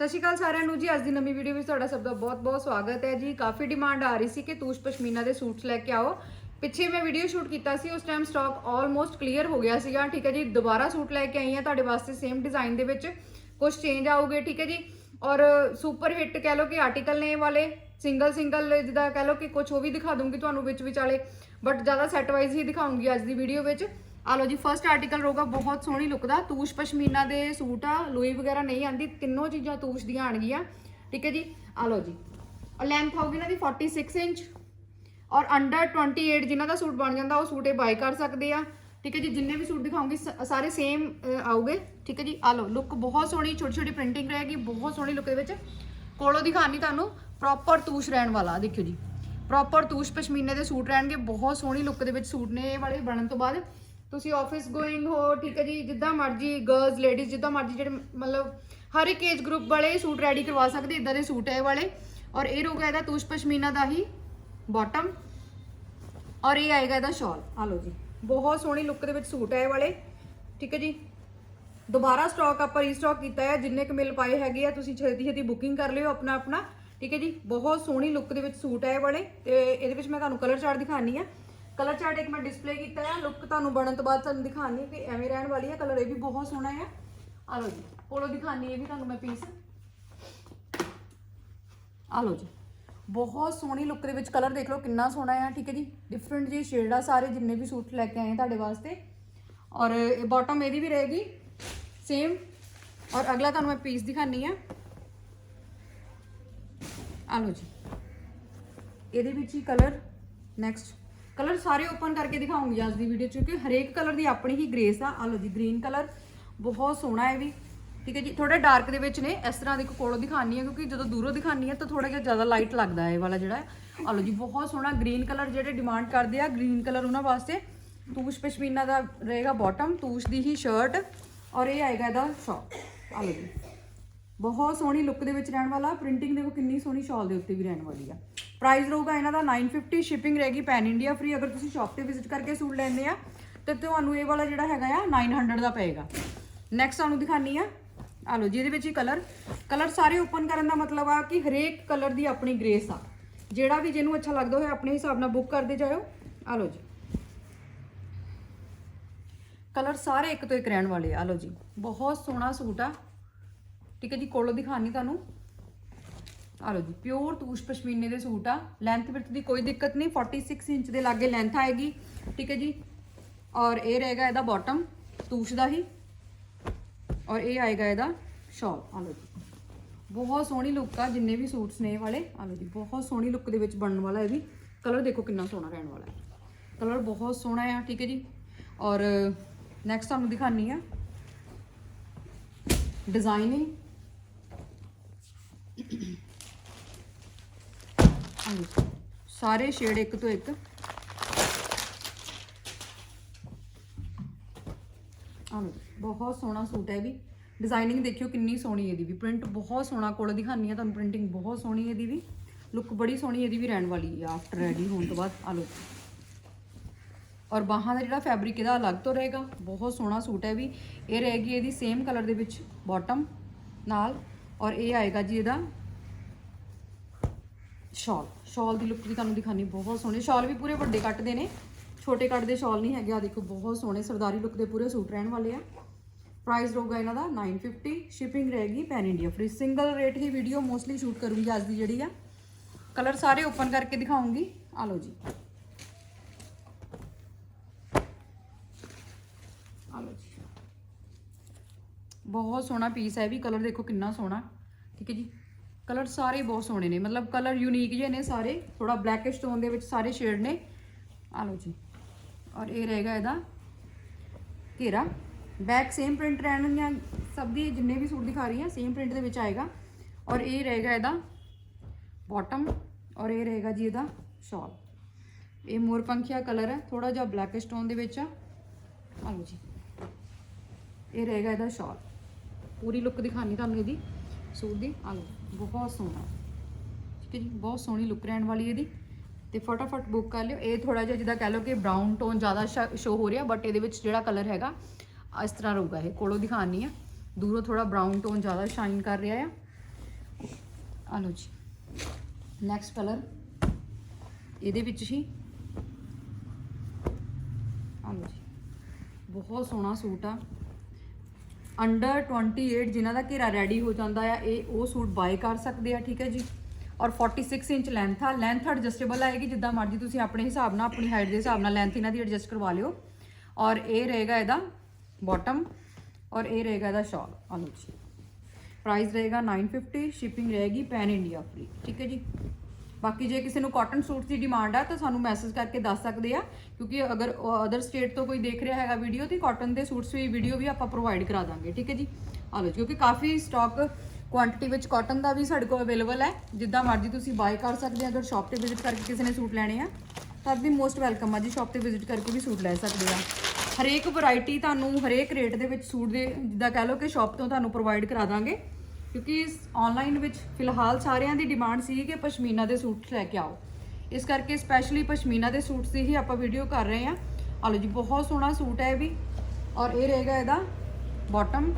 ਸਤਿ ਸ਼੍ਰੀ ਅਕਾਲ ਸਾਰਿਆਂ ਨੂੰ ਜੀ, ਅੱਜ ਦੀ ਨਵੀਂ ਵੀਡੀਓ ਵਿੱਚ ਤੁਹਾਡਾ ਸਭ ਦਾ ਬਹੁਤ-ਬਹੁਤ ਸਵਾਗਤ ਹੈ ਜੀ। ਕਾਫੀ ਡਿਮਾਂਡ ਆ ਰਹੀ ਸੀ ਕਿ ਤੂਸ਼ ਪਸ਼ਮੀਨਾ ਦੇ ਸੂਟਸ ਲੈ ਕੇ ਆਓ। ਪਿੱਛੇ ਮੈਂ ਵੀਡੀਓ ਸ਼ੂਟ ਕੀਤਾ ਸੀ, ਉਸ ਟਾਈਮ ਸਟਾਕ ਆਲਮੋਸਟ ਕਲੀਅਰ ਹੋ ਗਿਆ ਸੀਗਾ। ਠੀਕ ਹੈ ਜੀ, ਦੁਬਾਰਾ ਸੂਟ ਲੈ ਕੇ ਆਈ ਹਾਂ ਤੁਹਾਡੇ ਵਾਸਤੇ ਸੇਮ ਡਿਜ਼ਾਈਨ ਦੇ ਵਿੱਚ। ਕੁਝ ਚੇਂਜ ਆਉਗੇ ਠੀਕ ਹੈ ਜੀ। ਔਰ ਸੁਪਰ ਹਿੱਟ ਕਹਿ ਲਓ ਕਿ ਆਰਟੀਕਲ ਨੇ ਵਾਲੇ ਸਿੰਗਲ ਸਿੰਗਲ ਜਿੱਦਾਂ ਕਹਿ ਲਓ ਕਿ ਕੁਝ ਉਹ ਵੀ ਦਿਖਾ ਦੂੰਗੀ ਤੁਹਾਨੂੰ ਵਿੱਚ ਵਿਚਾਲੇ। ਬਟ ਜ਼ਿਆਦਾ ਸੈੱਟ ਵਾਈਜ਼ ਹੀ ਦਿਖਾਉਂਗੀ ਅੱਜ ਦੀ ਵੀਡੀਓ ਵਿੱਚ। ਆ ਲਓ ਜੀ ਫਰਸਟ ਆਰਟੀਕਲ ਰਹੂਗਾ, ਬਹੁਤ ਸੋਹਣੀ ਲੁੱਕ ਦਾ। ਤੂਸ਼ ਪਸ਼ਮੀਨਾ ਦੇ ਸੂਟ ਆ ਲੂਈ ਵਗੈਰਾ ਨਹੀਂ ਆਂਦੀ, ਤਿੰਨੋਂ ਚੀਜ਼ਾਂ ਤੂਸ਼ ਦੀਆਂ ਆਣਗੀਆਂ। ਠੀਕ ਹੈ ਜੀ? ਆ ਲਓ ਜੀ। ਔਰ ਲੈਂਥ ਹੋਊਗੀ ਇਹਨਾਂ ਦੀ 46 ਇੰਚ। ਔਰ ਅੰਡਰ 28 ਜਿਨ੍ਹਾਂ ਦਾ ਸੂਟ ਬਣ ਜਾਂਦਾ, ਉਹ ਸੂਟ ਇਹ ਬਾਈ ਕਰ ਸਕਦੇ ਆ। ਠੀਕ ਹੈ ਜੀ? ਜਿੰਨੇ ਵੀ ਸੂਟ ਦਿਖਾਉਂਗੀ, ਸ- ਸਾਰੇ ਸੇਮ ਆਉਗੇ ਠੀਕ ਹੈ ਜੀ? ਆ ਲਓ ਲੁੱਕ ਬਹੁਤ ਸੋਹਣੀ ਛੋਟੀ ਛੋਟੀ ਪ੍ਰਿੰਟਿੰਗ ਰਹੇਗੀ, ਬਹੁਤ ਸੋਹਣੀ ਲੁੱਕ ਦੇ ਵਿੱਚ। ਕੋਲੋਂ ਦਿਖਾਣੀ ਤੁਹਾਨੂੰ ਪ੍ਰੋਪਰ ਤੂਸ਼ ਰਹਿਣ ਵਾਲਾ, ਦੇਖਿਓ ਜੀ। ਪ੍ਰੋਪਰ ਤੂਸ਼ ਪਸ਼ਮੀਨੇ ਦੇ ਸੂਟ ਰਹਿਣਗੇ, ਬਹੁਤ ਸੋਹਣੀ ਲੁੱਕ ਦੇ ਵਿੱਚ ਸੂਟ ਨੇ ਇਹ ਵਾਲੇ ਬਣਨ ਤੋਂ ਬਾਅਦ। ਤੁਸੀਂ ਆਫਿਸ ਗੋਇੰਗ ਹੋ, ਠੀਕ ਹੈ ਜੀ, ਜਿੱਦਾਂ ਮਰਜ਼ੀ ਗਰਲਸ ਲੇਡੀਜ਼ ਜਿੱਦਾਂ ਮਰਜ਼ੀ ਜਿਹੜੇ ਮਤਲਬ ਹਰ ਇੱਕ ਏਜ ਗਰੁੱਪ ਵਾਲੇ ਸੂਟ ਰੈਡੀ ਕਰਵਾ ਸਕਦੇ ਇਦਾਂ ਦੇ ਸੂਟ ਹੈ ਇਹ ਵਾਲੇ। ਔਰ ਇਹ ਰਹੂਗਾ ਇਹਦਾ ਤੂਸ਼ ਪਸ਼ਮੀਨਾ ਦਾ ਹੀ ਬਾਟਮ ਔਰ ਇਹ ਆਏਗਾ ਇਹਦਾ ਸ਼ਾਲ ਆ ਲਓ ਜੀ, ਬਹੁਤ ਸੋਹਣੀ ਲੁੱਕ ਦੇ ਵਿੱਚ ਸੂਟ ਹੈ ਇਹ ਵਾਲੇ, ਠੀਕ ਹੈ ਜੀ। ਦੁਬਾਰਾ ਸਟਾਕ ਆਪਾਂ ਰੀਸਟਾਕ ਕੀਤਾ ਹੈ, ਜਿੰਨੇ ਕੁ ਮਿਲ ਪਾਏ ਹੈਗੇ ਆ, ਤੁਸੀਂ ਛੇਤੀ ਛੇਤੀ ਬੁਕਿੰਗ ਕਰ ਲਿਓ ਆਪਣਾ ਆਪਣਾ, ਠੀਕ ਹੈ ਜੀ। ਬਹੁਤ ਸੋਹਣੀ ਲੁੱਕ ਦੇ ਵਿੱਚ ਸੂਟ ਹੈ ਇਹ ਵਾਲੇ, ਤੇ ਇਹਦੇ ਵਿੱਚ ਮੈਂ ਤੁਹਾਨੂੰ ਕਲਰ ਚਾਰਟ ਦਿਖਾਣੀ ਆ। ਕਲਰ ਚਾਰਟ ਇੱਕ ਮੈਂ ਡਿਸਪਲੇ ਕੀਤਾ ਹੈ ਲੁੱਕ ਤੁਹਾਨੂੰ ਬਣਨ ਤੋਂ ਬਾਅਦ ਤੁਹਾਨੂੰ ਦਿਖਾਣੀ ਕਿ ਐਵੇਂ ਰਹਿਣ ਵਾਲੀ ਹੈ ਕਲਰ ਇਹ ਵੀ ਬਹੁਤ ਸੋਹਣਾ ਹੈ ਆ ਲਓ ਜੀ, ਕੋਲੋਂ ਦਿਖਾਣੀ ਇਹ ਵੀ ਤੁਹਾਨੂੰ ਮੈਂ ਪੀਸ ਆ ਲਓ ਜੀ, ਬਹੁਤ ਸੋਹਣੀ ਲੁੱਕ ਦੇ ਵਿੱਚ ਕਲਰ ਦੇਖ ਲਓ ਕਿੰਨਾ ਸੋਹਣਾ ਹੈ ਠੀਕ ਹੈ ਜੀ? ਡਿਫਰੈਂਟ ਜੇ ਸ਼ੇਡ ਆ ਸਾਰੇ, ਜਿੰਨੇ ਵੀ ਸੂਟ ਲੈ ਕੇ ਆਏ ਹਾਂ ਤੁਹਾਡੇ ਵਾਸਤੇ। ਔਰ ਇਹ ਬਾਟਮ ਇਹਦੀ ਵੀ ਰਹੇਗੀ ਸੇਮ ਔਰ ਅਗਲਾ ਤੁਹਾਨੂੰ ਮੈਂ ਪੀਸ ਦਿਖਾਨੀ ਆ। ਆ ਲਓ ਜੀ, ਇਹਦੇ ਵਿੱਚ ਹੀ ਕਲਰ ਨੈਕਸਟ ਕਲਰ ਸਾਰੇ ਓਪਨ ਕਰਕੇ ਦਿਖਾਉਂਗੀ ਅੱਜ ਦੀ ਵੀਡੀਓ ਚ, ਕਿਉਂਕਿ ਹਰੇਕ ਕਲਰ ਦੀ ਆਪਣੀ ਹੀ ਗ੍ਰੇਸ ਆ। ਆ ਲਓ ਜੀ ਗ੍ਰੀਨ ਕਲਰ। ਬਹੁਤ ਸੋਹਣਾ ਹੈ ਵੀ। ਠੀਕ ਹੈ ਜੀ ਥੋੜਾ ਡਾਰਕ ਦੇ ਵਿੱਚ ਨੇ। ਇਸ ਤਰ੍ਹਾਂ ਦੇਖੋ, ਕੋਲੋਂ ਦਿਖਾਣੀ ਹੈ, ਕਿਉਂਕਿ ਜਦੋਂ ਦੂਰੋਂ ਦਿਖਾਣੀ ਹੈ ਤਾਂ ਥੋੜਾ ਜਿਹਾ ਜ਼ਿਆਦਾ ਲਾਈਟ ਲੱਗਦਾ ਹੈ ਇਹ ਵਾਲਾ ਜਿਹੜਾ। ਹੈ ਆ ਲਓ ਜੀ, ਬਹੁਤ ਸੋਹਣਾ ਗ੍ਰੀਨ ਕਲਰ ਜਿਹੜੇ ਡਿਮਾਂਡ ਕਰਦੇ ਆ। ਗ੍ਰੀਨ ਕਲਰ ਉਹਨਾਂ ਵਾਸਤੇ। ਤੂਸ਼ ਪਸ਼ਮੀਨਾ ਦਾ ਰਹੇਗਾ ਬਾਟਮ ਤੂਸ਼ ਦੀ ਹੀ ਸ਼ਰਟ ਔਰ ਇਹ ਆਏਗਾ ਇਹਦਾ ਸ਼ਾਲ ਆ ਲਓ ਜੀ। ਬਹੁਤ ਸੋਹਣੀ ਲੁੱਕ ਦੇ ਵਿੱਚ ਰਹਿਣ ਵਾਲਾ। ਪ੍ਰਿੰਟਿੰਗ ਦੇਖੋ ਕਿੰਨੀ ਸੋਹਣੀ ਸ਼ਾਲ ਦੇ ਉੱਤੇ ਵੀ ਰਹਿਣ ਵਾਲੀ ਆ। ਪ੍ਰਾਈਸ ਰਹੂਗਾ, ਇਹਨਾਂ ਦਾ 950 ਸ਼ਿਪਿੰਗ ਰਹੇਗੀ ਪੈਨ ਇੰਡੀਆ ਫ੍ਰੀ ਅਗਰ ਤੁਸੀਂ ਸ਼ਾਪ ਤੇ ਵਿਜ਼ਿਟ ਕਰਕੇ ਸੂਟ ਲੈਂਦੇ ਆ, ਤੇ ਤੁਹਾਨੂੰ ਇਹ ਵਾਲਾ ਜਿਹੜਾ ਹੈਗਾ ਆ 900 ਦਾ ਪਏਗਾ। ਨੈਕਸਟ ਤੁਹਾਨੂੰ ਦਿਖਾਨੀ ਆ। ਆ ਲਓ ਜੀ, ਇਹਦੇ ਵਿੱਚ ਹੀ ਕਲਰ ਕਲਰ ਸਾਰੇ ਓਪਨ ਕਰਨ ਦਾ ਮਤਲਬ ਆ ਕਿ ਹਰੇਕ ਕਲਰ ਦੀ ਆਪਣੀ ਗ੍ਰੇਸ ਆ। ਜਿਹੜਾ ਵੀ ਜਿਹਨੂੰ ਅੱਛਾ ਲੱਗਦਾ ਹੋਵੇ ਆਪਣੇ ਹਿਸਾਬ ਨਾਲ ਬੁੱਕ ਕਰਦੇ ਜਾਇਓ। ਆ ਲਓ ਜੀ। ਕਲਰ ਸਾਰੇ ਇੱਕ ਤੋਂ ਇੱਕ ਰਹਿਣ ਵਾਲੇ ਆ। ਲਓ ਜੀ, ਬਹੁਤ ਸੋਹਣਾ ਸੂਟ ਆ। ਠੀਕ ਹੈ ਜੀ, ਕੋਲੋਂ ਦਿਖਾਣੀ ਤੁਹਾਨੂੰ। ਆ ਲਓ ਜੀ ਪਿਓਰ ਤੂਸ਼ ਪਸ਼ਮੀਨੇ ਦੇ ਸੂਟ ਆ। ਲੈਂਥ ਵਿਰਥ ਦੀ ਕੋਈ ਦਿੱਕਤ ਨਹੀਂ 46 ਇੰਚ ਦੇ ਲਾਗੇ ਲੈਂਥ ਆਏਗੀ, ਠੀਕ ਹੈ ਜੀ? ਔਰ ਇਹ ਰਹੇਗਾ ਇਹਦਾ ਬਾਟਮ ਤੂਸ਼ ਦਾ ਹੀ। ਔਰ ਇਹ ਆਏਗਾ ਇਹਦਾ ਸ਼ਾਲ ਆ ਲਓ ਜੀ। ਬਹੁਤ ਸੋਹਣੀ ਲੁੱਕ ਆ, ਜਿੰਨੇ ਵੀ ਸੂਟਸ ਨੇ ਵਾਲੇ, ਆ ਲਓ ਜੀ, ਬਹੁਤ ਸੋਹਣੀ ਲੁੱਕ ਦੇ ਵਿੱਚ ਬਣਨ ਵਾਲਾ ਇਹ ਵੀ। ਕਲਰ ਦੇਖੋ ਕਿੰਨਾ ਸੋਹਣਾ ਰਹਿਣ ਵਾਲਾ ਹੈ। ਕਲਰ ਬਹੁਤ ਸੋਹਣਾ ਆ, ਠੀਕ ਹੈ ਜੀ? ਔਰ ਨੈਕਸਟ ਤੁਹਾਨੂੰ ਦਿਖਾਨੀ ਆ। ਡਿਜ਼ਾਈਨਿੰਗ ਸਾਰੇ ਸ਼ੇਡ ਇੱਕ ਤੋਂ ਇੱਕ। ਆਹ ਬਹੁਤ ਸੋਹਣਾ ਸੂਟ ਹੈ ਇਹ ਵੀ। ਡਿਜ਼ਾਈਨਿੰਗ ਦੇਖਿਓ ਕਿੰਨੀ ਸੋਹਣੀ ਇਹਦੀ ਵੀ। ਪ੍ਰਿੰਟ ਬਹੁਤ ਸੋਹਣਾ, ਕੋਲ ਦਿਖਾਨੀ ਆ ਤੁਹਾਨੂੰ ਪ੍ਰਿੰਟਿੰਗ ਬਹੁਤ ਸੋਹਣੀ ਇਹਦੀ ਵੀ। ਲੁੱਕ ਬੜੀ ਸੋਹਣੀ ਇਹਦੀ ਵੀ ਰਹਿਣ ਵਾਲੀ ਆ ਆਫਟਰ ਰੈਡੀ ਹੋਣ ਤੋਂ ਬਾਅਦ। ਆ ਲਓ। ਔਰ ਬਾਹਾਂ ਦਾ ਜਿਹੜਾ ਫੈਬਰਿਕ ਇਹਦਾ ਅਲੱਗ ਤੋਂ ਰਹੇਗਾ। ਬਹੁਤ ਸੋਹਣਾ ਸੂਟ ਹੈ ਵੀ। ਇਹ ਰਹੇਗੀ ਇਹਦੀ ਸੇਮ ਕਲਰ ਦੇ ਵਿੱਚ ਬਾਟਮ ਨਾਲ। ਔਰ ਇਹ ਆਏਗਾ ਜੀ ਇਹਦਾ ਸ਼ਾਲ ਸ਼ਾਲ ਦੀ ਲੁੱਕ ਵੀ ਤੁਹਾਨੂੰ ਦਿਖਾਣੀ ਬਹੁਤ ਸੋਹਣੇ ਸ਼ਾਲ ਵੀ ਪੂਰੇ ਵੱਡੇ ਕੱਟ ਦੇ ਨੇ, ਛੋਟੇ ਕੱਟ ਦੇ ਸ਼ਾਲ ਨਹੀਂ ਹੈਗੇ ਆ ਦੇਖੋ ਬਹੁਤ ਸੋਹਣੇ ਸਰਦਾਰੀ ਲੁੱਕ ਦੇ ਪੂਰੇ ਸੂਟ ਰਹਿਣ ਵਾਲੇ ਆ। ਪ੍ਰਾਈਸ ਰਹੂਗਾ ਇਹਨਾਂ ਦਾ 950 ਸ਼ਿਪਿੰਗ ਰਹੇਗੀ pan India free single rate ਹੀ ਵੀਡੀਓ ਮੋਸਟਲੀ ਸ਼ੂਟ ਕਰੂੰਗੀ ਅੱਜ ਦੀ ਜਿਹੜੀ ਆ। ਕਲਰ ਸਾਰੇ ਓਪਨ ਕਰਕੇ ਦਿਖਾਉਂਗੀ। ਆ ਲਓ ਜੀ। ਆ ਲਓ ਜੀ। ਬਹੁਤ ਸੋਹਣਾ ਪੀਸ ਹੈ ਇਹ ਵੀ ਕਲਰ ਦੇਖੋ ਕਿੰਨਾ ਸੋਹਣਾ। ਠੀਕ ਹੈ ਜੀ। ਕਲਰ ਸਾਰੇ ਬਹੁਤ ਸੋਹਣੇ ਨੇ, ਮਤਲਬ ਕਲਰ ਯੂਨੀਕ ਜਿਹੇ ਨੇ ਸਾਰੇ ਥੋੜਾ ਬਲੈਕਿਸ਼ ਟੋਨ ਦੇ ਵਿੱਚ ਸਾਰੇ ਸ਼ੇਡ ਨੇ। ਆ ਲਓ ਜੀ, ਔਰ ਇਹ ਰਹੇਗਾ ਇਹਦਾ ਘੇਰਾ। ਬੈਕ ਸੇਮ ਪ੍ਰਿੰਟ ਰਹਿਣਗੀਆਂ ਸਭ ਦੀ, ਜਿੰਨੇ ਵੀ ਸੂਟ ਦਿਖਾ ਰਹੀ ਹਾਂ ਸੇਮ ਪ੍ਰਿੰਟ ਦੇ ਵਿੱਚ ਆਏਗਾ। ਔਰ ਇਹ ਰਹੇਗਾ ਇਹਦਾ ਬਾਟਮ ਔਰ ਇਹ ਰਹੇਗਾ ਜੀ ਇਹਦਾ ਸ਼ਾਲ ਇਹ ਮੋਰ ਪੰਖੀਆ ਕਲਰ ਹੈ ਥੋੜਾ ਜਿਹਾ ਬਲੈਕਿਸ਼ ਟੋਨ ਦੇ ਵਿੱਚ ਆ। ਆ ਲਓ ਜੀ, ਇਹ ਰਹੇਗਾ ਇਹਦਾ ਸ਼ਾਲ ਪੂਰੀ ਲੁੱਕ ਦਿਖਾਣੀ ਤੁਹਾਨੂੰ ਇਹਦੀ। ਸੂਟ ਦੀ। ਆ ਲਓ, ਬਹੁਤ ਸੋਹਣਾ। ਠੀਕ ਹੈ ਜੀ, ਬਹੁਤ ਸੋਹਣੀ ਲੁੱਕ ਰਹਿਣ ਵਾਲੀ ਇਹਦੀ। ਤੇ ਫਟਾਫਟ ਬੁੱਕ ਕਰ ਲਿਓ। ਇਹ ਥੋੜਾ ਜਿਹਾ ਜਿੱਦਾਂ ਕਹਿ ਲਓ ਕਿ ਬ੍ਰਾਊਨ ਟੋਨ ਜ਼ਿਆਦਾ ਸ਼ੋ ਹੋ ਰਿਹਾ ਬਟ ਇਹਦੇ ਵਿੱਚ ਜਿਹੜਾ ਕਲਰ ਹੈਗਾ ਇਸ ਤਰ੍ਹਾਂ ਰਹੂਗਾ ਇਹ। ਕੋਲੋਂ ਦਿਖਾਣੀ ਆ। ਦੂਰੋਂ ਥੋੜਾ ਬ੍ਰਾਊਨ ਟੋਨ ਜ਼ਿਆਦਾ ਸ਼ਾਈਨ ਕਰ ਰਿਹਾ ਆ। ਆ ਲਓ ਜੀ। ਨੈਕਸਟ ਕਲਰ ਇਹਦੇ ਵਿੱਚ ਹੀ। ਆ ਲਓ ਜੀ। ਬਹੁਤ ਸੋਹਣਾ ਸੂਟ ਆ। ਅੰਡਰ 28 ਜਿਨ੍ਹਾਂ ਦਾ ਘੇਰਾ ਰੈਡੀ ਹੋ ਜਾਂਦਾ ਆ, ਇਹ ਉਹ ਸੂਟ ਬਾਏ ਕਰ ਸਕਦੇ ਆ, ਠੀਕ ਹੈ ਜੀ? ਔਰ 46 ਇੰਚ ਲੈਂਥ ਆ ਲੈਂਥ ਐਡਜਸਟੇਬਲ ਆਏਗੀ ਜਿੱਦਾਂ ਮਰਜ਼ੀ ਤੁਸੀਂ ਆਪਣੇ ਹਿਸਾਬ ਨਾਲ, ਆਪਣੀ ਹਾਈਟ ਦੇ ਹਿਸਾਬ ਨਾਲ ਲੈਂਥ ਇਹਨਾਂ ਦੀ ਐਡਜਸਟ ਕਰਵਾ ਲਿਓ। ਔਰ ਇਹ ਰਹੇਗਾ ਇਹਦਾ ਬਾਟਮ ਔਰ ਇਹ ਰਹੇਗਾ ਇਹਦਾ ਸ਼ਾਲ ਆ ਜੀ। ਪ੍ਰਾਈਸ ਰਹੇਗਾ 950 ਸ਼ਿਪਿੰਗ ਰਹੇਗੀ ਪੈਨ ਇੰਡੀਆ ਫ੍ਰੀ ਠੀਕ ਹੈ ਜੀ? ਬਾਕੀ ਜੇ ਕਿਸੇ ਨੂੰ ਕਾਟਨ ਸੂਟ ਦੀ ਡਿਮਾਂਡ ਆ ਤਾਂ ਸਾਨੂੰ ਮੈਸੇਜ ਕਰਕੇ ਦੱਸ ਸਕਦੇ ਆ ਕਿਉਂਕਿ ਅਗਰ ਅਦਰ ਸਟੇਟ ਤੋਂ ਕੋਈ ਦੇਖ ਰਿਹਾ ਹੈਗਾ ਵੀਡੀਓ ਤੇ ਕਾਟਨ ਦੇ ਸੂਟਸ ਵੀ ਵੀਡੀਓ ਵੀ ਆਪਾਂ ਪ੍ਰੋਵਾਈਡ ਕਰਾ ਦਾਂਗੇ ਠੀਕ ਹੈ ਜੀ? ਆ ਲਓ ਜੀ, ਕਿਉਂਕਿ ਕਾਫੀ ਸਟਾਕ ਕੁਆਂਟੀਟੀ ਵਿੱਚ ਕਾਟਨ ਦਾ ਵੀ ਸਾਡੇ ਕੋਲ ਅਵੇਲੇਬਲ ਹੈ। ਜਿੱਦਾਂ ਮਰਜ਼ੀ ਤੁਸੀਂ ਬਾਏ ਕਰ ਸਕਦੇ ਆ ਅਗਰ ਸ਼ਾਪ ਤੇ ਵਿਜ਼ਿਟ ਕਰਕੇ ਕਿਸੇ ਨੇ ਸੂਟ ਲੈਣੇ ਆ ਤਾਂ ਵੀ ਮੋਸਟ ਵੈਲਕਮ ਆ ਜੀ ਸ਼ਾਪ ਤੇ ਵਿਜ਼ਿਟ ਕਰਕੇ ਵੀ ਸੂਟ ਲੈ ਸਕਦੇ ਆ। ਹਰੇਕ ਵੈਰਾਈਟੀ ਤੁਹਾਨੂੰ ਹਰੇਕ ਰੇਟ ਦੇ ਵਿੱਚ ਸੂਟ ਦੇ ਜਿੱਦਾਂ ਕਹਿ ਲਓ ਕਿ ਸ਼ਾਪ ਤੋਂ ਤੁਹਾਨੂੰ ਪ੍ਰੋਵਾਈਡ ਕਰਾ ਦਾਂਗੇ। ਕਿਉਂਕਿ ਇਸ ਆਨਲਾਈਨ ਵਿੱਚ ਫਿਲਹਾਲ ਸਾਰਿਆਂ ਦੀ ਡਿਮਾਂਡ ਸੀ ਕਿ ਪਸ਼ਮੀਨਾ ਦੇ ਸੂਟ ਲੈ ਕੇ ਆਓ। ਇਸ ਕਰਕੇ ਸਪੈਸ਼ਲੀ ਪਸ਼ਮੀਨਾ ਦੇ ਸੂਟ ਦੀ ਹੀ ਆਪਾਂ ਵੀਡੀਓ ਕਰ ਰਹੇ ਹਾਂ। ਆਲੋ ਜੀ, ਬਹੁਤ ਸੋਹਣਾ ਸੂਟ ਹੈ ਇਹ ਵੀ। ਔਰ ਇਹ ਰਹੇਗਾ ਇਹਦਾ ਬਾਟਮ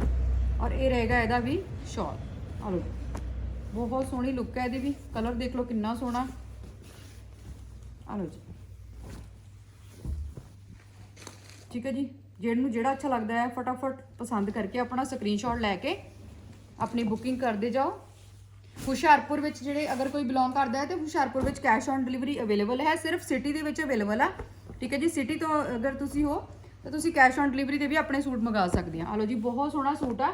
ਔਰ ਇਹ ਰਹੇਗਾ ਇਹਦਾ ਵੀ ਸ਼ਾਲ ਆਲੋ ਜੀ। ਬਹੁਤ ਸੋਹਣੀ ਲੁੱਕ ਹੈ ਇਹਦੀ ਵੀ। ਕਲਰ ਦੇਖ ਲਓ ਕਿੰਨਾ ਸੋਹਣਾ। ਆਲੋ ਜੀ। ਠੀਕ ਹੈ ਜੀ, ਜਿਹਨੂੰ ਜਿਹੜਾ ਅੱਛਾ ਲੱਗਦਾ ਹੈ, ਫਟਾਫਟ ਪਸੰਦ ਕਰਕੇ ਆਪਣਾ ਸਕਰੀਨਸ਼ਾਟ ਲੈ ਕੇ ਆਪਣੀ ਬੁਕਿੰਗ ਕਰਦੇ ਜਾਓ। ਹੁਸ਼ਿਆਰਪੁਰ ਵਿੱਚ ਜਿਹੜੇ ਅਗਰ ਕੋਈ ਬਿਲੋਂਗ ਕਰਦਾ ਹੈ ਤੇ ਹੁਸ਼ਿਆਰਪੁਰ ਵਿੱਚ ਕੈਸ਼ ਔਨ ਡਿਲੀਵਰੀ ਅਵੇਲੇਬਲ ਹੈ। ਸਿਰਫ ਸਿਟੀ ਦੇ ਵਿੱਚ ਅਵੇਲੇਬਲ ਆ। ਠੀਕ ਹੈ ਜੀ ਸਿਟੀ ਤੋਂ ਅਗਰ ਤੁਸੀਂ ਹੋ, ਤਾਂ ਤੁਸੀਂ ਕੈਸ਼ ਔਨ ਡਿਲੀਵਰੀ ਤੇ ਵੀ ਆਪਣੇ ਸੂਟ ਮੰਗਾ ਸਕਦੇ ਆ। ਆ ਲਓ ਜੀ, ਬਹੁਤ ਸੋਹਣਾ ਸੂਟ ਆ।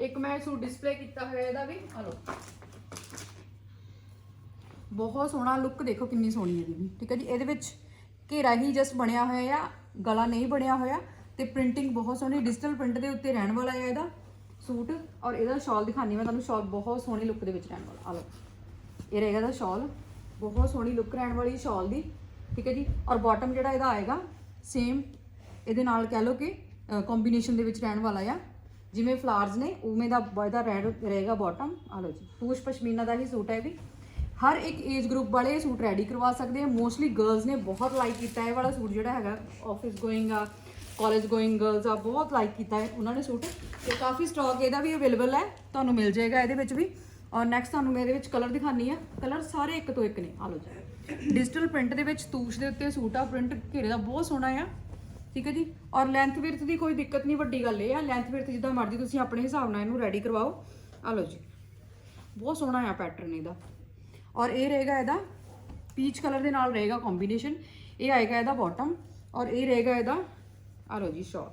ਇੱਕ ਮੈਂ ਸੂਟ ਡਿਸਪਲੇ ਕੀਤਾ ਹੋਇਆ ਇਹਦਾ ਵੀ। ਆ ਲਓ ਬਹੁਤ ਸੋਹਣਾ ਲੁੱਕ ਦੇਖੋ ਕਿੰਨੀ ਸੋਹਣੀ ਹੈ ਇਹਦੀ ਠੀਕ ਹੈ ਜੀ, ਇਹਦੇ ਵਿੱਚ ਘੇਰਾ ਹੀ ਜਸਟ ਬਣਿਆ ਹੋਇਆ ਆ, ਗਲਾ ਨਹੀਂ ਬਣਿਆ ਹੋਇਆ ਤੇ ਪ੍ਰਿੰਟਿੰਗ ਬਹੁਤ ਸੋਹਣੀ ਡਿਜੀਟਲ ਪ੍ਰਿੰਟ ਦੇ ਉੱਤੇ ਰਹਿਣ ਵਾਲਾ ਹੈ ਇਹਦਾ। ਸੂਟ ਔਰ ਇਹਦਾ ਸ਼ਾਲ ਦਿਖਾਣੀ ਮੈਂ ਤੁਹਾਨੂੰ ਸ਼ਾਲ ਬਹੁਤ ਸੋਹਣੀ ਲੁੱਕ ਦੇ ਵਿੱਚ ਰਹਿਣ ਵਾਲਾ ਆ ਲਓ। ਇਹ ਰਹੇਗਾ ਦਾ ਸ਼ਾਲ, ਬਹੁਤ ਸੋਹਣੀ ਲੁੱਕ ਰਹਿਣ ਵਾਲੀ ਸ਼ਾਲ ਦੀ, ਠੀਕ ਹੈ ਜੀ? ਔਰ ਬਾਟਮ ਜਿਹੜਾ ਇਹਦਾ ਆਏਗਾ ਸੇਮ ਇਹਦੇ ਨਾਲ ਕਹਿ ਲਓ ਕਿ ਕੰਬੀਨੇਸ਼ਨ ਦੇ ਵਿੱਚ ਰਹਿਣ ਵਾਲਾ ਆ। ਜਿਵੇਂ ਫਲਾਰਸ ਨੇ, ਉਵੇਂ ਦਾ ਇਹਦਾ ਰੈਡ ਰਹੇਗਾ ਬਾਟਮ ਆ ਲਓ ਜੀ। ਪੂਸ਼ ਪਸ਼ਮੀਨਾ ਦਾ ਹੀ ਸੂਟ ਹੈ ਇਹ ਵੀ। ਹਰ ਇੱਕ ਏਜ ਗਰੁੱਪ ਵਾਲੇ ਇਹ ਸੂਟ ਰੈਡੀ ਕਰਵਾ ਸਕਦੇ ਆ। ਮੋਸਟਲੀ ਗਰਲਸ ਨੇ ਬਹੁਤ ਲਾਈਕ ਕੀਤਾ, ਇਹ ਵਾਲਾ ਸੂਟ ਜਿਹੜਾ ਹੈਗਾ ਆਫਿਸ ਗੋਇੰਗ ਆ ਕਾਲਜ ਗੋਇੰਗ ਗਰਲਸ ਆ, ਬਹੁਤ ਲਾਈਕ ਕੀਤਾ ਹੈ ਉਹਨਾਂ ਨੇ ਸੂਟ ਤੇ ਕਾਫੀ ਸਟਾਕ ਇਹਦਾ ਵੀ ਅਵੇਲੇਬਲ ਹੈ, ਤੁਹਾਨੂੰ ਮਿਲ ਜਾਏਗਾ ਇਹਦੇ ਵਿੱਚ ਵੀ। ਔਰ ਨੈਕਸਟ ਤੁਹਾਨੂੰ ਮੈਂ ਇਹਦੇ ਵਿੱਚ ਕਲਰ ਦਿਖਾਨੀ ਆ। ਕਲਰ ਸਾਰੇ ਇੱਕ ਤੋਂ ਇੱਕ ਨੇ ਆ ਲਓ ਜੀ। ਡਿਜੀਟਲ ਪ੍ਰਿੰਟ ਦੇ ਵਿੱਚ ਤੂਸ਼ ਦੇ ਉੱਤੇ ਸੂਟ ਆ ਪ੍ਰਿੰਟ ਘੇਰੇ ਦਾ ਬਹੁਤ ਸੋਹਣਾ ਆ। ਠੀਕ ਹੈ ਜੀ? ਔਰ ਲੈਂਥ ਵਿਰਥ ਦੀ ਕੋਈ ਦਿੱਕਤ ਨਹੀਂ, ਵੱਡੀ ਗੱਲ ਇਹ ਆ। ਲੈਂਥ ਵਿਰਥ ਜਿੱਦਾਂ ਮਰਜ਼ੀ ਤੁਸੀਂ ਆਪਣੇ ਹਿਸਾਬ ਨਾਲ ਇਹਨੂੰ ਰੈਡੀ ਕਰਵਾਓ। ਆ ਲਓ ਜੀ। ਬਹੁਤ ਸੋਹਣਾ ਆ ਪੈਟਰਨ ਇਹਦਾ। ਔਰ ਇਹ ਰਹੇਗਾ ਇਹਦਾ ਪੀਚ ਕਲਰ ਦੇ ਨਾਲ ਰਹੇਗਾ ਕੰਬੀਨੇਸ਼ਨ ਇਹ ਆਏਗਾ ਇਹਦਾ ਬਾਟਮ ਔਰ ਇਹ ਰਹੇਗਾ ਇਹਦਾ ਆ ਲਓ ਜੀ ਸ਼ਾਲ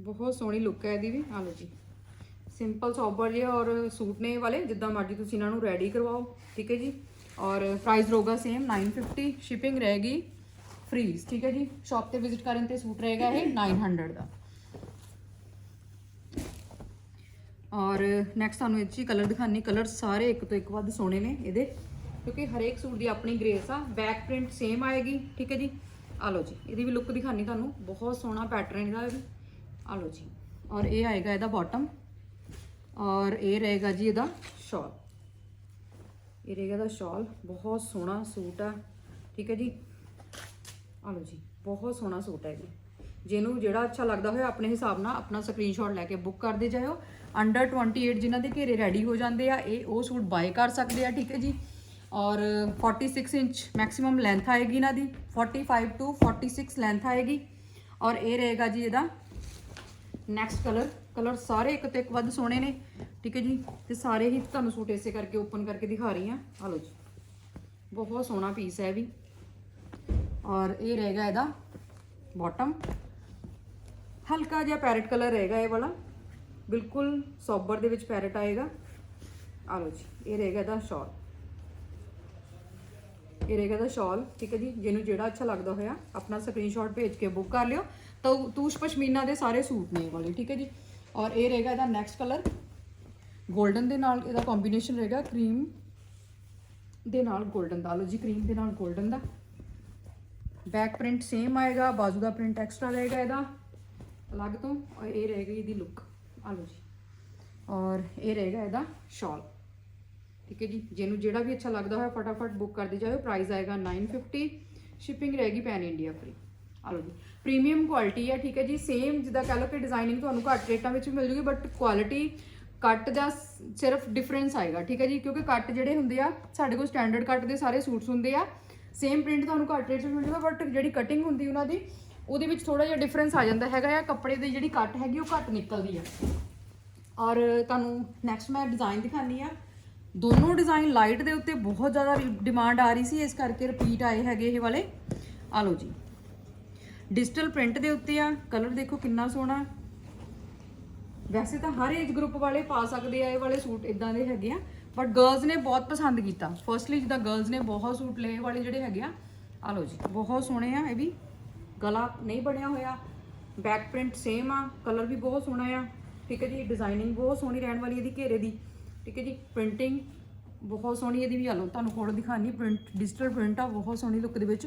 ਬਹੁਤ ਸੋਹਣੀ ਲੁੱਕ ਹੈ ਇਹਦੀ ਵੀ ਆ ਲਓ ਜੀ ਸਿੰਪਲ ਸੋਬਰ ਜਿਹੇ ਔਰ ਸੂਟ ਨੇ ਇਹ ਵਾਲੇ, ਜਿੱਦਾਂ ਮਰਜ਼ੀ ਤੁਸੀਂ ਇਹਨਾਂ ਨੂੰ ਰੈਡੀ ਕਰਵਾਓ, ਠੀਕ ਹੈ ਜੀ? ਔਰ ਪ੍ਰਾਈਸ ਰਹੂਗਾ ਸੇਮ 950 ਸ਼ਿਪਿੰਗ ਰਹੇਗੀ ਫ੍ਰੀ ਠੀਕ ਹੈ ਜੀ? ਸ਼ਾਪ ਤੇ ਵਿਜ਼ਿਟ ਕਰਨ ਤੇ ਸੂਟ ਰਹੇਗਾ ਇਹ 900 ਦਾ। ਔਰ ਨੈਕਸਟ ਤੁਹਾਨੂੰ ਇਹ 'ਚ ਹੀ ਕਲਰ ਦਿਖਾਣੀ ਕਲਰ ਸਾਰੇ ਇੱਕ ਤੋਂ ਇੱਕ ਵੱਧ ਸੋਹਣੇ ਨੇ ਇਹਦੇ। ਕਿਉਂਕਿ ਹਰੇਕ ਸੂਟ ਦੀ ਆਪਣੀ ਗ੍ਰੇਸ ਆ ਬੈਕ ਪ੍ਰਿੰਟ ਸੇਮ ਆਏਗੀ, ਠੀਕ ਹੈ ਜੀ? ਆ ਲਓ ਜੀ, ਇਹਦੀ ਵੀ ਲੁੱਕ ਦਿਖਾਣੀ ਤੁਹਾਨੂੰ, ਬਹੁਤ ਸੋਹਣਾ ਪੈਟਰਨ ਇਹਦਾ ਵੀ। ਆ ਲਓ ਜੀ, ਔਰ ਇਹ ਆਏਗਾ ਇਹਦਾ ਬਾਟਮ ਔਰ ਇਹ ਰਹੇਗਾ ਜੀ ਇਹਦਾ ਸ਼ਾਲ ਇਹ ਰਹੇਗਾ ਦਾ ਸ਼ਾਲ ਬਹੁਤ ਸੋਹਣਾ ਸੂਟ ਆ, ਠੀਕ ਹੈ ਜੀ? ਆ ਲਓ ਜੀ, ਬਹੁਤ ਸੋਹਣਾ ਸੂਟ ਹੈ ਜੀ। ਜਿਹਨੂੰ ਜਿਹੜਾ ਅੱਛਾ ਲੱਗਦਾ ਹੋਇਆ ਆਪਣੇ ਹਿਸਾਬ ਨਾਲ ਆਪਣਾ ਸਕਰੀਨਸ਼ਾਟ ਲੈ ਕੇ ਬੁੱਕ ਕਰਦੇ ਜਾਇਓ। ਅੰਡਰ 28 ਜਿਨ੍ਹਾਂ ਦੇ ਘੇਰੇ ਰੈਡੀ ਹੋ ਜਾਂਦੇ ਆ, ਇਹ ਉਹ ਸੂਟ ਬਾਏ ਕਰ ਸਕਦੇ ਆ, ਠੀਕ ਹੈ ਜੀ? ਔਰ 46 ਇੰਚ ਮੈਕਸਿਮਮ ਲੈਂਥ ਆਏਗੀ ਇਹਨਾਂ ਦੀ 45 ਟੂ 46 ਲੈਂਥ ਆਏਗੀ। ਔਰ ਇਹ ਰਹੇਗਾ ਜੀ ਇਹਦਾ ਨੈਕਸਟ ਕਲਰ ਕਲਰ ਸਾਰੇ ਇੱਕ ਤੋਂ ਇੱਕ ਵੱਧ ਸੋਹਣੇ ਨੇ। ਠੀਕ ਹੈ ਜੀ, ਤੇ ਸਾਰੇ ਹੀ ਤੁਹਾਨੂੰ ਸੂਟ ਇਸੇ ਕਰਕੇ ਓਪਨ ਕਰਕੇ ਦਿਖਾ ਰਹੀ ਹਾਂ। ਆ ਲਓ ਜੀ, ਬਹੁਤ ਸੋਹਣਾ ਪੀਸ ਹੈ ਇਹ ਵੀ। ਔਰ ਇਹ ਰਹੇਗਾ ਇਹਦਾ ਬਾਟਮ ਹਲਕਾ ਜਿਹਾ ਪੈਰਟ ਕਲਰ ਰਹੇਗਾ ਇਹ ਵਾਲਾ। ਬਿਲਕੁਲ ਸੋਬਰ ਦੇ ਵਿੱਚ ਪੈਰਟ ਆਏਗਾ। ਆ ਲਓ ਜੀ, ਇਹ ਰਹੇਗਾ ਇਹਦਾ ਸ਼ਾਲ ਇਹ ਰਹੇਗਾ ਦਾ ਸ਼ਾਲ ਠੀਕ ਹੈ ਜੀ? ਜਿਹਨੂੰ ਜਿਹੜਾ ਅੱਛਾ ਲੱਗਦਾ ਹੋਇਆ, ਆਪਣਾ ਸਕਰੀਨਸ਼ਾਟ ਭੇਜ ਕੇ ਬੁੱਕ ਕਰ ਲਿਓ। ਤਾਂ ਤੂਸ਼ ਪਸ਼ਮੀਨਾ ਦੇ ਸਾਰੇ ਸੂਟ ਨੇ ਵਾਲੇ, ਠੀਕ ਹੈ ਜੀ? ਔਰ ਇਹ ਰਹੇਗਾ ਇਹਦਾ ਨੈਕਸਟ ਕਲਰ 골ਡਨ ਦੇ ਨਾਲ ਇਹਦਾ ਕੰਬੀਨੇਸ਼ਨ ਰਹੇਗਾ ਕਰੀਮ ਦੇ ਨਾਲ 골ਡਨ ਦਾ। ਲਓ ਜੀ ਕਰੀਮ ਦੇ ਨਾਲ 골ਡਨ ਦਾ। ਬੈਕ ਪ੍ਰਿੰਟ ਸੇਮ ਆਏਗਾ, ਬਾਜੂ ਦਾ ਪ੍ਰਿੰਟ ਐਕਸਟਰਾ ਰਹੇਗਾ ਇਹਦਾ। ਅਲੱਗ ਤੋਂ। ਔਰ ਇਹ ਰਹੇਗਾ ਇਹਦੀ ਲੁੱਕ ਆ ਲਓ ਜੀ। ਔਰ ਇਹ ਰਹੇਗਾ ਇਹਦਾ ਸ਼ਾਲ ਠੀਕ ਹੈ ਜੀ? ਜਿਹਨੂੰ ਜਿਹੜਾ ਵੀ ਅੱਛਾ ਲੱਗਦਾ ਹੋਇਆ ਫਟਾਫਟ ਬੁੱਕ ਕਰ ਦੀ ਜਾਓ ਪ੍ਰਾਈਸ ਆਏਗਾ 950 ਸ਼ਿਪਿੰਗ ਰਹੇਗੀ ਪੈਨ ਇੰਡੀਆ ਫ੍ਰੀ ਆਲੋ ਜੀ। ਪ੍ਰੀਮੀਅਮ ਕੁਆਲਿਟੀ ਹੈ, ਠੀਕ ਹੈ ਜੀ? ਸੇਮ ਜਿੱਦਾਂ ਕਹ ਲਓ ਕਿ ਡਿਜ਼ਾਈਨਿੰਗ ਤੁਹਾਨੂੰ ਘੱਟ ਰੇਟਾਂ ਵਿੱਚ ਮਿਲ ਜੂਗੀ ਬਟ ਕੁਆਲਿਟੀ ਕੱਟ ਦਾ ਸਿਰਫ ਡਿਫਰੈਂਸ ਆਏਗਾ, ਠੀਕ ਹੈ ਜੀ? ਕਿਉਂਕਿ ਕੱਟ ਜਿਹੜੇ ਹੁੰਦੇ ਆ, ਸਾਡੇ ਕੋਲ ਸਟੈਂਡਰਡ ਕੱਟ ਦੇ ਸਾਰੇ ਸੂਟਸ ਹੁੰਦੇ ਆ। ਸੇਮ ਪ੍ਰਿੰਟ ਤੁਹਾਨੂੰ ਘੱਟ ਰੇਟ 'ਚ ਮਿਲ ਜੂਗਾ ਬਟ ਜਿਹੜੀ ਕਟਿੰਗ ਹੁੰਦੀ ਉਹਨਾਂ ਦੀ, ਉਹਦੇ ਵਿੱਚ ਥੋੜਾ ਜਿਹਾ ਡਿਫਰੈਂਸ ਆ ਜਾਂਦਾ ਹੈਗਾ ਆ। ਕੱਪੜੇ ਦੀ ਜਿਹੜੀ ਕੱਟ ਹੈਗੀ, ਉਹ ਘੱਟ ਨਿਕਲਦੀ ਆ। ਔਰ ਤੁਹਾਨੂੰ ਨੈਕਸਟ ਮੈਂ ਡਿਜ਼ਾਈਨ ਦਿਖਾਨੀ ਆ। ਦੋਨੋਂ ਡਿਜ਼ਾਈਨ ਲਾਈਟ ਦੇ ਉੱਤੇ ਬਹੁਤ ਜ਼ਿਆਦਾ ਡਿਮਾਂਡ ਆ ਰਹੀ ਸੀ, ਇਸ ਕਰਕੇ ਰਿਪੀਟ ਆਏ ਹੈਗੇ ਇਹ ਵਾਲੇ। ਆ ਲਓ ਜੀ। ਡਿਜੀਟਲ ਪ੍ਰਿੰਟ ਦੇ ਉੱਤੇ ਆ ਕਲਰ ਦੇਖੋ ਕਿੰਨਾ ਸੋਹਣਾ। ਵੈਸੇ ਤਾਂ ਹਰ ਏਜ ਗਰੁੱਪ ਵਾਲੇ ਪਾ ਸਕਦੇ ਆ ਇਹ ਵਾਲੇ ਸੂਟ ਇਦਾਂ ਦੇ ਹੈਗੇ ਆ ਬਟ ਗਰਲਸ ਨੇ ਬਹੁਤ ਪਸੰਦ ਕੀਤਾ। ਫਰਸਟਲੀ ਜਿੱਦਾਂ ਗਰਲਸ ਨੇ ਬਹੁਤ ਸੂਟ ਲਏ ਵਾਲੇ ਜਿਹੜੇ ਹੈਗੇ ਆ ਆ ਲਓ ਜੀ। ਬਹੁਤ ਸੋਹਣੇ ਆ, ਇਹ ਵੀ। ਗਲਾ ਨਹੀਂ ਬਣਿਆ ਹੋਇਆ। ਬੈਕ ਪ੍ਰਿੰਟ ਸੇਮ ਆ ਕਲਰ ਵੀ ਬਹੁਤ ਸੋਹਣਾ ਆ। ਠੀਕ ਹੈ ਜੀ ਡਿਜ਼ਾਈਨਿੰਗ ਬਹੁਤ ਸੋਹਣੀ ਰਹਿਣ ਵਾਲੀ ਇਹਦੀ ਘੇਰੇ ਦੀ। ਠੀਕ ਹੈ ਜੀ ਪ੍ਰਿੰਟਿੰਗ ਬਹੁਤ ਸੋਹਣੀ ਇਹਦੀ ਵੀ। ਆ ਲਓ ਤੁਹਾਨੂੰ ਕੋਡ ਦਿਖਾਣੀ ਪ੍ਰਿੰਟ ਡਿਜੀਟਲ ਪ੍ਰਿੰਟ ਆ, ਬਹੁਤ ਸੋਹਣੀ ਲੁੱਕ ਦੇ ਵਿੱਚ।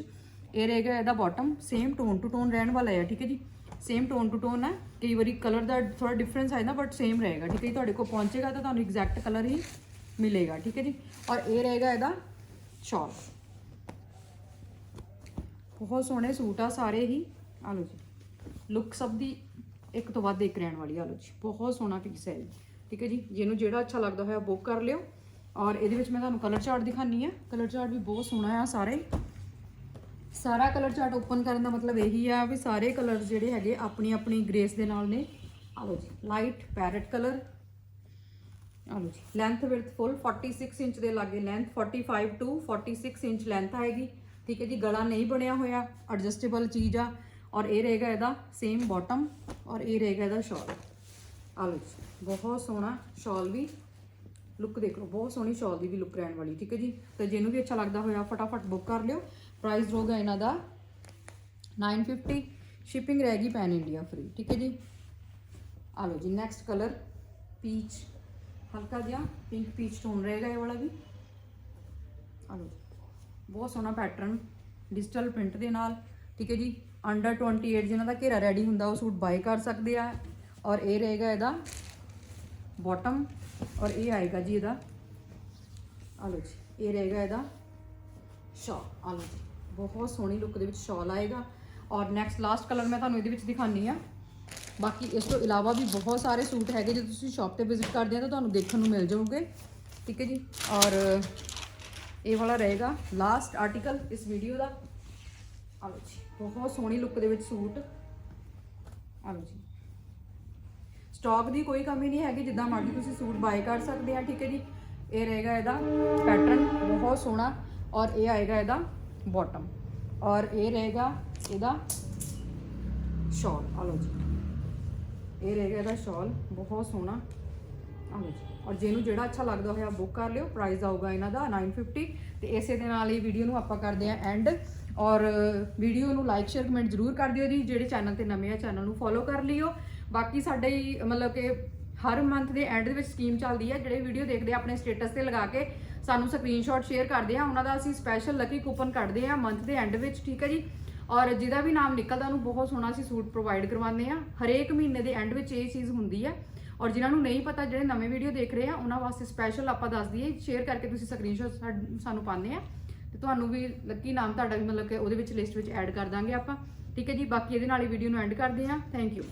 ਇਹ ਰਹੇਗਾ ਇਹਦਾ bottom same tone two tone ਰਹਿਣ ਵਾਲਾ ਹੈ ਠੀਕ ਹੈ ਜੀ। ਸੇਮ ਟੋਨ ਟੂ ਟੋਨ ਹੈ ਕਈ ਵਾਰੀ ਕਲਰ ਦਾ ਥੋੜਾ ਡਿਫਰੈਂਸ ਆਇਦਾ ਬਟ ਸੇਮ ਰਹੇਗਾ, ਠੀਕ ਹੈ ਜੀ। ਤੁਹਾਡੇ ਕੋਲ ਪਹੁੰਚੇਗਾ ਤਾਂ ਤੁਹਾਨੂੰ ਐਗਜ਼ੈਕਟ ਕਲਰ ਹੀ ਮਿਲੇਗਾ, ਠੀਕ ਹੈ ਜੀ। ਔਰ ਇਹ ਰਹੇਗਾ ਇਹਦਾ ਸ਼ਾਲ ਬਹੁਤ ਸੋਹਣੇ ਸੂਟ ਆ ਸਾਰੇ ਹੀ। ਆ ਲਓ ਜੀ ਲੁੱਕ ਸਭ ਦੀ ਇੱਕ ਤੋਂ ਵੱਧ ਇੱਕ ਰਹਿਣ ਵਾਲੀ ਆ। ਲਓ ਜੀ, ਬਹੁਤ ਸੋਹਣਾ ਪੀਸ ਹੈ ਇਹ। ਠੀਕ ਹੈ ਜੀ, ਜਿਹਨੂੰ ਜਿਹੜਾ ਅੱਛਾ ਲੱਗਦਾ ਹੋਇਆ ਬੁੱਕ ਕਰ ਲਿਓ। ਔਰ ਇਹਦੇ ਵਿੱਚ ਮੈਂ ਤੁਹਾਨੂੰ ਕਲਰ ਚਾਰਟ ਦਿਖਾਨੀ ਆ। ਕਲਰ ਚਾਰਟ ਵੀ ਬਹੁਤ ਸੋਹਣਾ ਆ ਸਾਰੇ। ਸਾਰਾ ਕਲਰ ਚਾਰਟ ਓਪਨ ਕਰਨ ਦਾ ਮਤਲਬ ਇਹੀ ਆ ਵੀ ਸਾਰੇ ਕਲਰ ਜਿਹੜੇ ਹੈਗੇ ਆਪਣੀ ਆਪਣੀ ਗ੍ਰੇਸ ਦੇ ਨਾਲ ਨੇ। ਆ ਲਓ ਜੀ ਲਾਈਟ ਪੈਰਟ ਕਲਰ ਆ ਲਓ ਜੀ ਲੈਂਥ ਵਿਡਥ ਫੁੱਲ 46 ਇੰਚ ਦੇ ਲਾਗੇ ਲੈਂਥ 45 ਟੂ 46 ਇੰਚ ਲੈਂਥ ਆਏਗੀ। ਠੀਕ ਹੈ ਜੀ, ਗਲਾ ਨਹੀਂ ਬਣਿਆ ਹੋਇਆ ਐਡਜਸਟੇਬਲ ਚੀਜ਼ ਆ। ਔਰ ਇਹ ਰਹੇਗਾ ਇਹਦਾ ਸੇਮ ਬਾਟਮ ਔਰ ਇਹ ਰਹੇਗਾ ਇਹਦਾ ਸ਼ਾਲ ਆ ਲਓ ਜੀ। ਬਹੁਤ ਸੋਹਣਾ ਸ਼ਾਲ ਵੀ। ਲੁੱਕ ਦੇਖ ਲਓ, ਬਹੁਤ ਸੋਹਣੀ ਸ਼ਾਲ ਦੀ ਵੀ ਲੁੱਕ ਰਹਿਣ ਵਾਲੀ, ਠੀਕ ਹੈ ਜੀ? ਤੇ ਜਿਹਨੂੰ ਵੀ ਅੱਛਾ ਲੱਗਦਾ ਹੋਇਆ, ਫਟਾਫਟ ਬੁੱਕ ਕਰ ਲਿਓ। ਪ੍ਰਾਈਸ ਰਹੂਗਾ ਇਹਨਾਂ ਦਾ 950 ਸ਼ਿਪਿੰਗ ਰਹੇਗੀ ਪੈਨ ਇੰਡੀਆ ਫ੍ਰੀ ਠੀਕ ਹੈ ਜੀ? ਆ ਲਓ ਜੀ ਨੈਕਸਟ ਕਲਰ ਪੀਚ ਹਲਕਾ ਜਿਹਾ ਪਿੰਕ ਪੀਚ ਟੋਨ ਰਹੇਗਾ ਇਹ ਵਾਲਾ ਵੀ। ਆ ਲਓ ਬਹੁਤ ਸੋਹਣਾ ਪੈਟਰਨ ਡਿਜੀਟਲ ਪ੍ਰਿੰਟ ਦੇ ਨਾਲ, ਠੀਕ ਹੈ ਜੀ? ਅੰਡਰ 28 ਜਿਹਨਾਂ ਦਾ ਘੇਰਾ ਰੈਡੀ ਹੁੰਦਾ, ਉਹ ਸੂਟ ਬਾਈ ਕਰ ਸਕਦੇ ਆ। ਔਰ ਇਹ ਰਹੇਗਾ ਇਹਦਾ ਬਾਟਮ ਔਰ ਇਹ ਆਏਗਾ ਜੀ ਇਹਦਾ ਆਲੋ ਜੀ, ਇਹ ਰਹੇਗਾ ਇਹਦਾ ਸ਼ਾਲ ਆਲੋ ਜੀ, ਬਹੁਤ ਸੋਹਣੀ ਲੁੱਕ ਦੇ ਵਿੱਚ ਸ਼ਾਲ ਆਏਗਾ। ਔਰ ਨੈਕਸਟ ਲਾਸਟ ਕਲਰ ਮੈਂ ਤੁਹਾਨੂੰ ਇਹਦੇ ਵਿੱਚ ਦਿਖਾਨੀ ਆ ਬਾਕੀ ਇਸ ਤੋਂ ਇਲਾਵਾ ਵੀ ਬਹੁਤ ਸਾਰੇ ਸੂਟ ਹੈਗੇ, ਜੇ ਤੁਸੀਂ ਸ਼ਾਪ ਤੇ ਵਿਜ਼ਿਟ ਕਰਦੇ ਆ ਤਾਂ ਤੁਹਾਨੂੰ ਦੇਖਣ ਨੂੰ ਮਿਲ ਜਾਊਗੇ। ਠੀਕ ਹੈ ਜੀ? ਔਰ ਇਹ ਵਾਲਾ ਰਹੇਗਾ ਲਾਸਟ ਆਰਟੀਕਲ ਇਸ ਵੀਡੀਓ ਦਾ। ਆਲੋ ਜੀ, ਬਹੁਤ ਸੋਹਣੀ ਲੁੱਕ ਦੇ ਵਿੱਚ ਸੂਟ। ਆਲੋ ਜੀ। ਸਟਾਕ ਦੀ ਕੋਈ ਕਮੀ ਨਹੀਂ ਹੈਗੀ, ਜਿੱਦਾਂ ਮਰਜ਼ੀ ਤੁਸੀਂ ਸੂਟ ਬਾਏ ਕਰ ਸਕਦੇ ਆ, ਠੀਕ ਹੈ ਜੀ? ਇਹ ਰਹੇਗਾ ਇਹਦਾ ਪੈਟਰਨ ਬਹੁਤ ਸੋਹਣਾ ਔਰ ਇਹ ਆਏਗਾ ਇਹਦਾ ਬਾਟਮ ਔਰ ਇਹ ਰਹੇਗਾ ਇਹਦਾ ਸ਼ਾਲ ਆ ਲਓ ਜੀ। ਇਹ ਰਹੇਗਾ ਇਹਦਾ ਸ਼ਾਲ ਬਹੁਤ ਸੋਹਣਾ ਆ ਲਓ ਜੀ। ਔਰ ਜਿਹਨੂੰ ਜਿਹੜਾ ਅੱਛਾ ਲੱਗਦਾ ਹੋਇਆ ਬੁੱਕ ਕਰ ਲਿਓ ਪ੍ਰਾਈਸ ਆਊਗਾ ਇਹਨਾਂ ਦਾ 950 ਤੇ ਇਸੇ ਦੇ ਨਾਲ ਹੀ ਵੀਡੀਓ ਨੂੰ ਆਪਾਂ ਕਰਦੇ ਆਂ ਐਂਡ ਔਰ ਵੀਡੀਓ ਨੂੰ ਲਾਈਕ ਸ਼ੇਅਰ ਕਮੈਂਟ ਜ਼ਰੂਰ ਕਰ ਦਿਓ ਜੀ। ਜਿਹੜੇ ਚੈਨਲ ਤੇ ਨਵੇਂ ਆ ਚੈਨਲ ਨੂੰ ਫੋਲੋ ਕਰ ਲਿਓ। ਬਾਕੀ ਸਾਡੇ ਹੀ, ਮਤਲਬ ਕਿ ਹਰ ਮੰਥ ਦੇ ਐਂਡ ਦੇ ਵਿੱਚ ਸਕੀਮ ਚੱਲਦੀ ਹੈ ਜਿਹੜੇ ਵੀਡੀਓ ਦੇਖਦੇ ਆ, ਆਪਣੇ ਸਟੇਟਸ ਤੇ ਲਗਾ ਕੇ ਸਾਨੂੰ ਸਕਰੀਨਸ਼ਾਟ ਸ਼ੇਅਰ ਕਰਦੇ ਆ, ਉਹਨਾਂ ਦਾ ਅਸੀਂ ਸਪੈਸ਼ਲ ਲੱਕੀ ਕੂਪਨ ਕੱਢਦੇ ਆ ਮੰਥ ਦੇ ਐਂਡ ਵਿੱਚ, ਠੀਕ ਹੈ ਜੀ? ਔਰ ਜਿਹਦਾ ਵੀ ਨਾਮ ਨਿਕਲਦਾ, ਉਹਨੂੰ ਬਹੁਤ ਸੋਹਣਾ ਅਸੀਂ ਸੂਟ ਪ੍ਰੋਵਾਈਡ ਕਰਵਾਉਂਦੇ ਆ। ਹਰੇਕ ਮਹੀਨੇ ਦੇ ਐਂਡ ਵਿੱਚ ਇਹ ਚੀਜ਼ ਹੁੰਦੀ ਹੈ ਔਰ ਜਿਨ੍ਹਾਂ ਨੂੰ ਨਹੀਂ ਪਤਾ, ਜਿਹੜੇ ਨਵੇਂ ਵੀਡੀਓ ਦੇਖ ਰਹੇ ਆ, ਉਹਨਾਂ ਵਾਸਤੇ ਸਪੈਸ਼ਲ ਆਪਾਂ ਦੱਸ ਦਈਏ ਸ਼ੇਅਰ ਕਰਕੇ ਤੁਸੀਂ ਸਕਰੀਨਸ਼ਾਟ ਸਾਨੂੰ ਪਾਉਂਦੇ ਆ। ਤੇ ਤੁਹਾਨੂੰ ਵੀ ਲੱਕੀ ਨਾਮ ਤੁਹਾਡਾ ਵੀ ਮਤਲਬ ਕਿ ਉਹਦੇ ਵਿੱਚ ਲਿਸਟ ਵਿੱਚ ਐਡ ਕਰ ਦਾਂਗੇ ਆਪਾਂ। ਠੀਕ ਹੈ ਜੀ? ਬਾਕੀ ਇਹਦੇ ਨਾਲ ਹੀ ਵੀਡੀਓ ਨੂੰ ਐਂਡ ਕਰਦੇ ਆ। Thank you